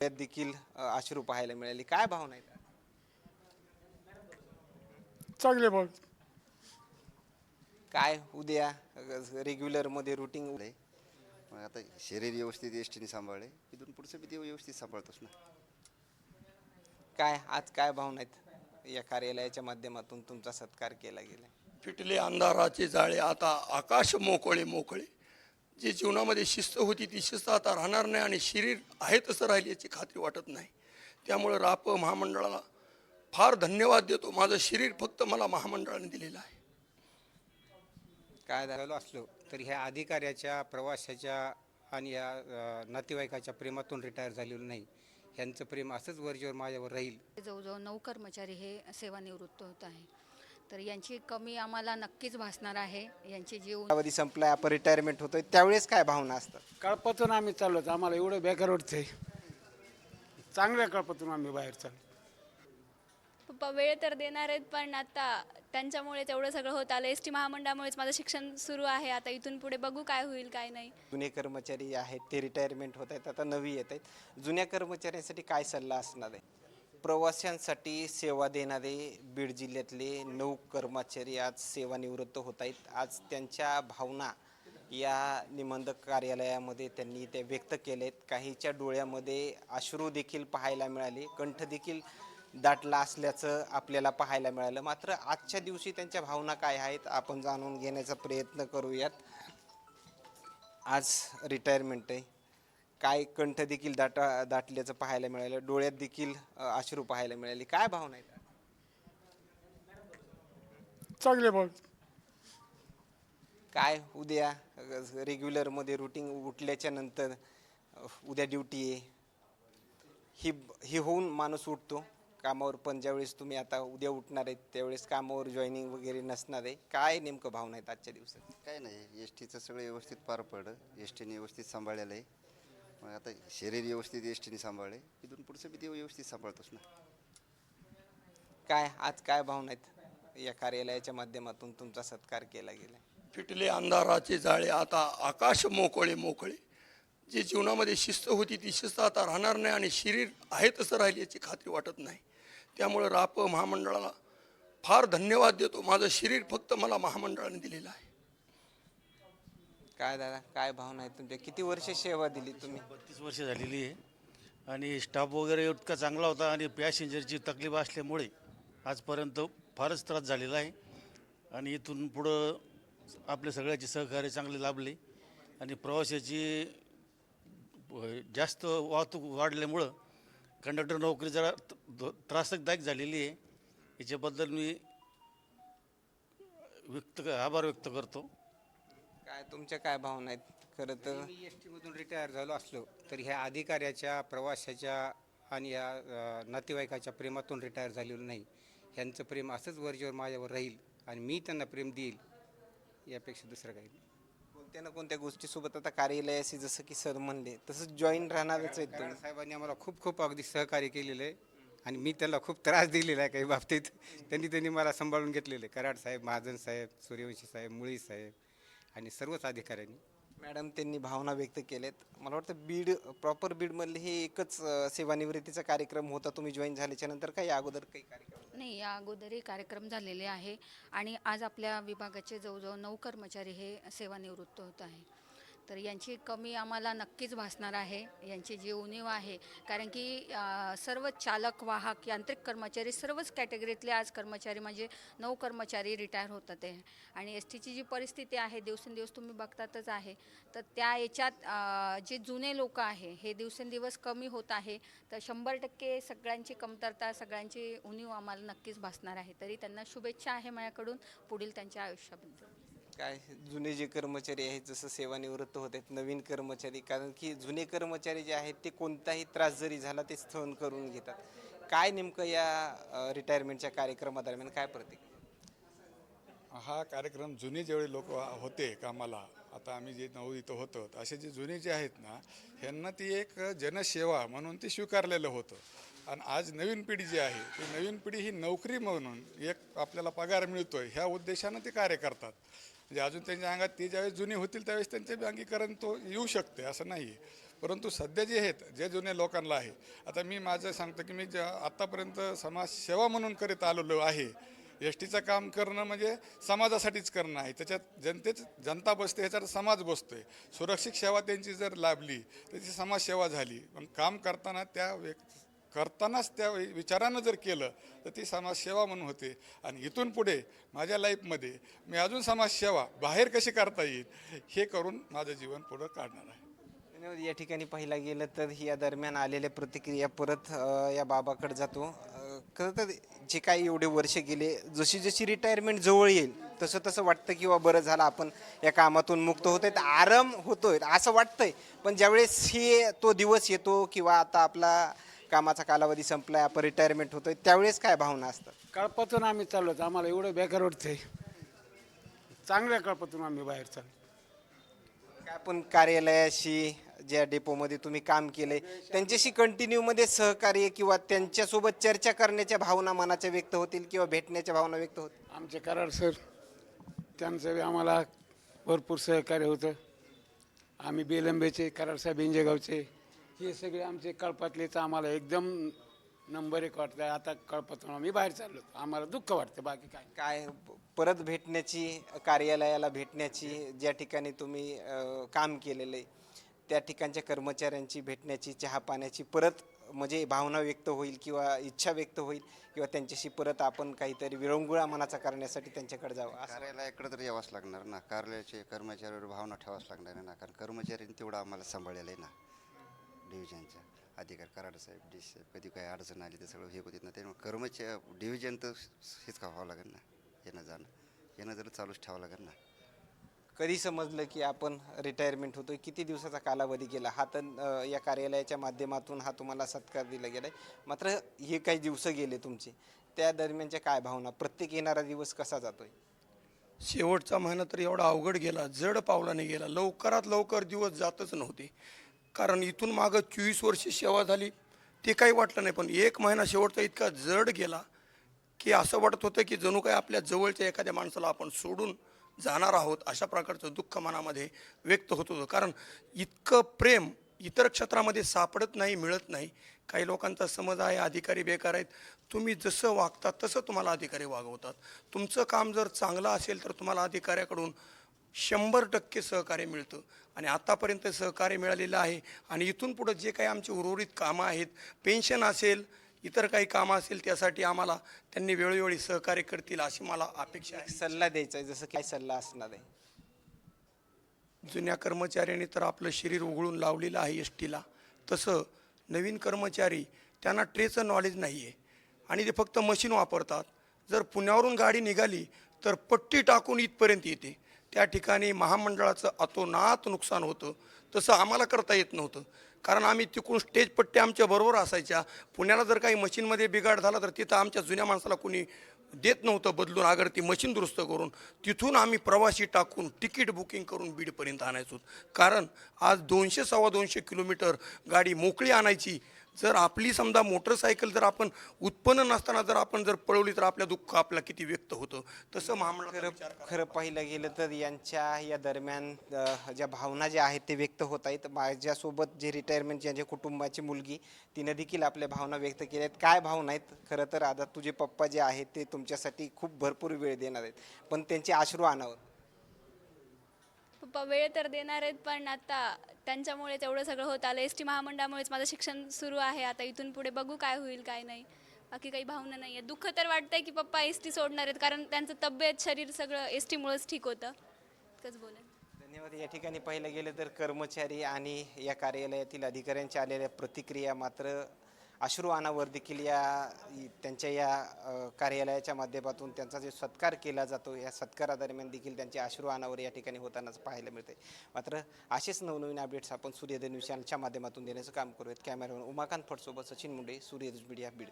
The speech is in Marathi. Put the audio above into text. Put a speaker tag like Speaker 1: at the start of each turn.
Speaker 1: त्यात देखील अ, अश्रू पाहायला मिळाली. काय भावना आहेत?
Speaker 2: चांगले बघ
Speaker 1: काय उद्या रेग्युलरमध्ये रुटीन
Speaker 3: आहे. मग आता शरीर व्यवस्थित एस टीने सांभाळले. इथून पुढचं बी ते व्यवस्थित सांभाळतोच ना.
Speaker 1: काय आज काय भावना आहेत? या कार्यालयाच्या माध्यमातून तुमचा सत्कार केला गेला
Speaker 2: फिटले अंधाराचे जाळे आता आकाश मोकळे मोकळे. जी जीवनामध्ये शिस्त होती ती शिस्त आता राहणार नाही आणि शरीर आहे तसं राहील याची खात्री वाटत नाही. त्यामुळे राप महामंडळाला फार धन्यवाद देतो. माझं शरीर फक्त मला महामंडळाने दिलेलं आहे.
Speaker 1: काय झालं
Speaker 4: झालो असलो तरी ह्या अधिकाऱ्याच्या प्रवाशाच्या आणि या नातेवाईकाच्या प्रेमातून रिटायर झालेलो नाही. ह्यांचं प्रेम असंच वरचेवर माझ्यावर राहील.
Speaker 5: जवळजवळ नऊ कर्मचारी हे सेवानिवृत्त होत आहे. तर यांची कमी आम्हाला नक्कीच भासणार आहे. यांची जीव
Speaker 1: कालावधी संपलाय आपण रिटायरमेंट होतोय त्यावेळेस काय भावना असतात?
Speaker 6: कळपातून आम्ही चाललो आम्हाला एवढं बेकार वाटतंय. चांगल्या कळपातून आम्ही बाहेर चाललो
Speaker 7: पप्पा वेळ तर देणार आहेत पण आता त्यांच्यामुळे तेवढं सगळं होत आलं. एस टी महामंडळामुळेच माझं शिक्षण सुरू आहे. आता इथून पुढे बघू काय होईल काय नाही.
Speaker 1: जुने कर्मचारी आहेत ते रिटायरमेंट होत आहेत आता नवी येत आहेत. जुन्या कर्मचाऱ्यांसाठी काय सल्ला असणार आहे? प्रवाशांसाठी सेवा देणारे बीड जिल्ह्यातले नऊ कर्मचारी आज सेवानिवृत्त होत आहेत. आज त्यांच्या भावना या निबंधक कार्यालयामध्ये त्यांनी त्या व्यक्त केलेत. काहीच्या डोळ्यामध्ये अश्रू देखील पाहायला मिळाले. कंठ देखील दाटला असल्याचं आपल्याला पाहायला मिळालं. मात्र आजच्या दिवशी त्यांच्या भावना काय आहेत आपण जाणून घेण्याचा प्रयत्न करूयात. आज रिटायरमेंट आहे. काय कंठ देखील दाटा दाटल्याचं पाहायला मिळालं डोळ्यात देखील अश्रू पाहायला मिळाले. काय भावना आहेत?
Speaker 2: चांगले बघ
Speaker 1: काय उद्या रेग्युलरमध्ये रुटीन उठल्याच्या नंतर उद्या ड्युटी आहे? ही ही होऊन माणूस उठतो. कामावर पण ज्यावेळेस तुम्ही आता उद्या उठणार आहेत त्यावेळेस कामावर जॉईनिंग वगैरे नसणार आहे. काय नेमकं भावना आहेत आजच्या दिवसात?
Speaker 3: काय नाही एस टीचं सगळं व्यवस्थित पार पडलं. एस टीने व्यवस्थित सांभाळलेलं आहे. मग आता शरीर व्यवस्थित एस टीने सांभाळले इथून पुढचं बी ते व्यवस्थित सांभाळतोच ना.
Speaker 1: काय आज काय भावना आहेत? या कार्यालयाच्या माध्यमातून तुमचा सत्कार केला गेला.
Speaker 2: फिटले अंधाराचे जाळे आता आकाश मोकळे मोकळे. जी जीवनामध्ये शिस्त होती ती शिस्त आता राहणार नाही आणि शरीर आहे तसं राहील याची खात्री वाटत नाही. त्यामुळे राप महामंडळाला फार धन्यवाद देतो. माझं शरीर फक्त मला महामंडळाने दिलेलं आहे.
Speaker 1: काय दादा काय भावना आहे तुमच्या? किती वर्ष सेवा दिली तुम्ही?
Speaker 8: बत्तीस वर्ष झालेली आहे. आणि स्टाफ वगैरे इतका चांगला होता आणि पॅसेंजरची तकलीफ असल्यामुळे आजपर्यंत फारच त्रास झालेला आहे. आणि इथून पुढं आपल्या सगळ्याचे सहकार्य चांगले लाभले. आणि प्रवाशाची जास्त वाहतूक वाढल्यामुळं कंडक्टर नोकरी जरा त्रासदायक झालेली आहे. याच्याबद्दल मी व्यक्त आभार व्यक्त करतो.
Speaker 1: काय तुमच्या काय भावना आहेत? खरं तर
Speaker 4: मी एस टीमधून रिटायर झालो असलो तरी ह्या अधिकाऱ्याच्या प्रवाशाच्या आणि या अ, नातेवाईकाच्या प्रेमातून रिटायर झालेलो नाही. ह्यांचं प्रेम असंच वरचेवर माझ्यावर राहील आणि मी त्यांना प्रेम देईल यापेक्षा दुसरं काही नाही.
Speaker 1: कोणत्या ना कोणत्या गोष्टीसोबत आता कार्यालयाशी जसं की सर म्हणले तसंच जॉईन राहणारच आहेत
Speaker 4: साहेबांनी आम्हाला खूप खूप अगदी सहकार्य केलेलं आहे आणि मी त्यांना खूप त्रास दिलेला आहे काही बाबतीत. त्यांनी त्यांनी मला सांभाळून घेतलेलं आहे. कराड साहेब महाजन साहेब सूर्यवंशी साहेब मुळी साहेब आणि सर्वच अधिकाऱ्यांनी.
Speaker 1: मॅडम त्यांनी भावना व्यक्त केल्यात. मला वाटतं बीड प्रॉपर बीडमधले हे एकच सेवानिवृत्तीचा कार्यक्रम होता. तुम्ही जॉईन झाल्याच्यानंतर काही अगोदर काही कार्यक्रम
Speaker 5: नाही या अगोदरही कार्यक्रम झालेले आहे. आणि आज आपल्या विभागाचे जवळजवळ नऊ कर्मचारी हे सेवानिवृत्त होत आहे. तर यांची कमी आम्हाला नक्कीच भासणार आहे. यांची जी उणीव आहे कारण की सर्व चालक वाहक यांत्रिक कर्मचारी सर्वच कॅटेगरीतले आज कर्मचारी म्हणजे नऊ कर्मचारी रिटायर होतात आहे आणि एस टीची जी परिस्थिती आहे दिवसेंदिवस तुम्ही बघतातच आहे. तर त्या याच्यात जे जुने लोक आहे हे दिवसेंदिवस कमी होत आहे. तर शंभर टक्के सगळ्यांची कमतरता सगळ्यांची उणीव आम्हाला नक्कीच भासणार आहे. तरी त्यांना शुभेच्छा आहे माझ्याकडून पुढील त्यांच्या आयुष्याबद्दल.
Speaker 1: काय जुने जे कर्मचारी आहेत जसं सेवानिवृत्त होत आहेत नवीन कर्मचारी कारण की जुने कर्मचारी जे आहेत ते कोणताही त्रास जरी झाला ते सहन करून घेतात. काय नेमकं या रिटायरमेंटच्या कार्यक्रमादरम्यान काय प्रतीक
Speaker 9: हा कार्यक्रम जुने जेवढे लोक होते कामाला आता आम्ही जे नऊ इथं होतो असे जे जुने जे आहेत ना ह्यांना ती एक जनसेवा म्हणून ते स्वीकारलेलं होतं. आणि आज नवीन पिढी जी आहे ती नवीन पिढी ही नोकरी म्हणून एक आपल्याला पगार मिळतोय ह्या उद्देशानं ते कार्य करतात. म्हणजे अजून त्यांच्या अंगात ती ज्यावेळेस जुनी होतील त्यावेळेस त्यांचे बी अंगीकरण तो येऊ शकते असं नाही परंतु सध्या जे आहेत जे जुने लोकांना आहे आता मी माझं सांगतो की मी ज्या आत्तापर्यंत समाजसेवा म्हणून करीत आलेलो आहे एस टीचं काम करणं म्हणजे समाजासाठीच करणं आहे. त्याच्यात जनतेच जनता बसते ह्याच्यात समाज बसतो आहे सुरक्षित सेवा त्यांची जर लाभली तर ती समाजसेवा झाली पण काम करताना त्या व्यक्ती करतानाच त्या विचारानं जर केलं तर ती समाजसेवा म्हणून होते. आणि इथून पुढे माझ्या लाईफमध्ये मी अजून समाजसेवा बाहेर कशी करता येईल हे करून माझं जीवन पुढं काढणार आहे.
Speaker 1: धन्यवाद. या ठिकाणी पाहिला गेलं तर या दरम्यान आलेल्या प्रतिक्रिया परत या बाबाकडे जातो. खरं तर जे काही एवढे वर्ष गेले जशी जशी रिटायरमेंट जवळ येईल तसं तसं वाटतं किंवा बरं झालं आपण या कामातून मुक्त होत तर आराम होतोय असं वाटतंय. पण ज्यावेळेस हे तो दिवस येतो किंवा आता आपला कामाचा कालावधी संपलाय आपण रिटायरमेंट होतोय त्यावेळेस काय भावना असतात?
Speaker 6: कळपातून आम्ही चाललो होतो आम्हाला एवढं बेकार वाटतंय. चांगल्या कळपातून आम्ही बाहेर चाललो
Speaker 1: काय आपण कार्यालयाशी ज्या डेपोमध्ये तुम्ही काम केलंय त्यांच्याशी कंटिन्यू मध्ये सहकार्य किंवा त्यांच्यासोबत चर्चा करण्याच्या भावना मनाच्या व्यक्त होतील किंवा भेटण्याच्या भावना व्यक्त होतील?
Speaker 6: आमचे कराड सर त्यांचं बी आम्हाला भरपूर सहकार्य होतं. आम्ही बेलंबेचे कराड साहेब इंजेगावचे हे सगळे आमचे कळपातलेच आम्हाला एकदम नंबर एक वाटतं आता कळपातून आम्ही बाहेर चाललो आम्हाला दुःख वाटतं बाकी काय
Speaker 1: काय परत भेटण्याची कार्यालयाला भेटण्याची ज्या ठिकाणी तुम्ही अ, काम केलेलं आहे त्या ठिकाणच्या कर्मचाऱ्यांची भेटण्याची चहा पाण्याची परत म्हणजे भावना व्यक्त होईल किंवा इच्छा व्यक्त होईल किंवा त्यांच्याशी परत आपण काहीतरी विरंगुळा मनाचा करण्यासाठी त्यांच्याकडे जावं असं
Speaker 3: कार्यालयाकडे तर यावंच लागणार ना. कार्यालयाचे कर्मचाऱ्यावर भावना ठेवावंच लागणार आहे ना. कारण कर्मचाऱ्यांनी तेवढं आम्हाला सांभाळलेलं आहे ना. डिव्हिजनच्या अधिकार कराड साहेब डी साहेब कधी काही अडचण आली तर सगळं हे होते ना त्यामुळे कर्मचारी डिव्हिजन तर हेच का व्हावं लागेल ना येणं जाणं. येणं जर चालूच ठेवावं लागेल ना.
Speaker 1: कधी समजलं की आपण रिटायरमेंट होतोय? किती दिवसाचा कालावधी गेला? हा तर या कार्यालयाच्या माध्यमातून हा तुम्हाला सत्कार दिला गेलाय. मात्र हे काही दिवस गेले तुमचे. त्या दरम्यानच्या काय भावना? प्रत्येक येणारा दिवस कसा जातोय?
Speaker 2: शेवटचा महिना तर एवढा अवघड गेला. जड पावलाने गेला. लवकरात लवकर दिवस जातच नव्हते. कारण इथून मागं चोवीस वर्ष सेवा झाली. ते काही वाटलं नाही पण एक महिना शेवटचा इतका जड गेला की असं वाटत होतं की जणू काय आपल्या जवळच्या एखाद्या माणसाला आपण सोडून जाणार आहोत अशा प्रकारचं दुःख मनामध्ये व्यक्त होत होतं. कारण इतकं प्रेम इतर क्षेत्रामध्ये सापडत नाही मिळत नाही. काही लोकांचा समज आहे अधिकारी बेकार आहेत. तुम्ही जसं वागता तसं तुम्हाला अधिकारी वागवतात. तुमचं काम जर चांगलं असेल तर तुम्हाला अधिकाऱ्याकडून शंभर टक्के सहकार्य मिळतं. आणि आतापर्यंत सहकार्य मिळालेलं आहे. आणि इथून पुढं जे काही आमची उर्वरित कामं आहेत पेन्शन असेल इतर काही कामं असेल त्यासाठी आम्हाला त्यांनी वेळोवेळी सहकार्य करतील अशी मला अपेक्षा आहे.
Speaker 1: सल्ला द्यायचा आहे जसं काय सल्ला असणार आहे.
Speaker 2: जुन्या कर्मचाऱ्यांनी तर आपलं शरीर उघडून लावलेलं आहे एस टीला तसं नवीन कर्मचारी त्यांना ट्रेचं नॉलेज नाही आहे आणि ते फक्त मशीन वापरतात. जर पुण्यावरून गाडी निघाली तर पट्टी टाकून इथपर्यंत येते. त्या ठिकाणी महामंडळाचं अतोनात नुकसान होतं. तसं आम्हाला करता येत नव्हतं. कारण आम्ही तिकडून स्टेजपट्ट्या आमच्या बरोबर असायच्या. पुण्याला जर काही मशीनमध्ये बिघाड झाला तर तिथं आमच्या जुन्या माणसाला कोणी देत नव्हतं बदलून अगर ती मशीन दुरुस्त करून. तिथून आम्ही प्रवासी टाकून तिकीट बुकिंग करून बीडपर्यंत आणायचो. कारण आज दोनशे सव्वा दोनशे किलोमीटर गाडी मोकळी आणायची जर आपली समजा मोटरसायकल जर आपण उत्पन्न नसताना जर आपण जर पळवली तर आपल्या दुःख आपल्याला किती व्यक्त होतं? तसं महामंडळाचा
Speaker 1: खरं पाहिलं गेलं तर यांच्या या दरम्यान ज्या भावना ज्या आहेत ते व्यक्त होत आहेत. माझ्यासोबत जे रिटायरमेंट ज्यांच्या कुटुंबाची मुलगी तिनं देखील आपल्या भावना व्यक्त केल्या आहेत. काय भावना आहेत? खरं तर आता तुझे पप्पा जे आहेत ते तुमच्यासाठी खूप भरपूर वेळ देणार आहेत. पण त्यांचे अश्रू आणावं.
Speaker 7: पप्पा वेळ तर देणार आहेत पण आता त्यांच्यामुळे तेवढं सगळं होत आलं. एस टी महामंडळामुळेच माझं शिक्षण सुरू आहे. आता इथून पुढे बघू काय होईल काय नाही. बाकी काही भावना नाही आहे दुःख तर वाटतंय की पप्पा एस टी सोडणार आहेत कारण त्यांचं तब्येत शरीर सगळं एस टीमुळेच ठीक होतं. इतकंच बोलेन.
Speaker 1: धन्यवाद. या ठिकाणी पाहिलं गेलं तर कर्मचारी आणि या कार्यालयातील अधिकाऱ्यांच्या आलेल्या प्रतिक्रिया मात्र अश्रू अनावर देखील या त्यांच्या या कार्यालयाच्या माध्यमातून त्यांचा जो सत्कार केला जातो या सत्कारादरम्यान देखील त्यांचे अश्रू अनावर या ठिकाणी होतानाच पाहायला मिळते. मात्र असेच नवनवीन अपडेट्स आपण सूर्यदेव न्यूज चॅनलच्या माध्यमातून देण्याचं काम करूयात. कॅमेरामॅन उमाकांत फटसोबत सचिन मुंडे सूर्यधन मीडिया बीड.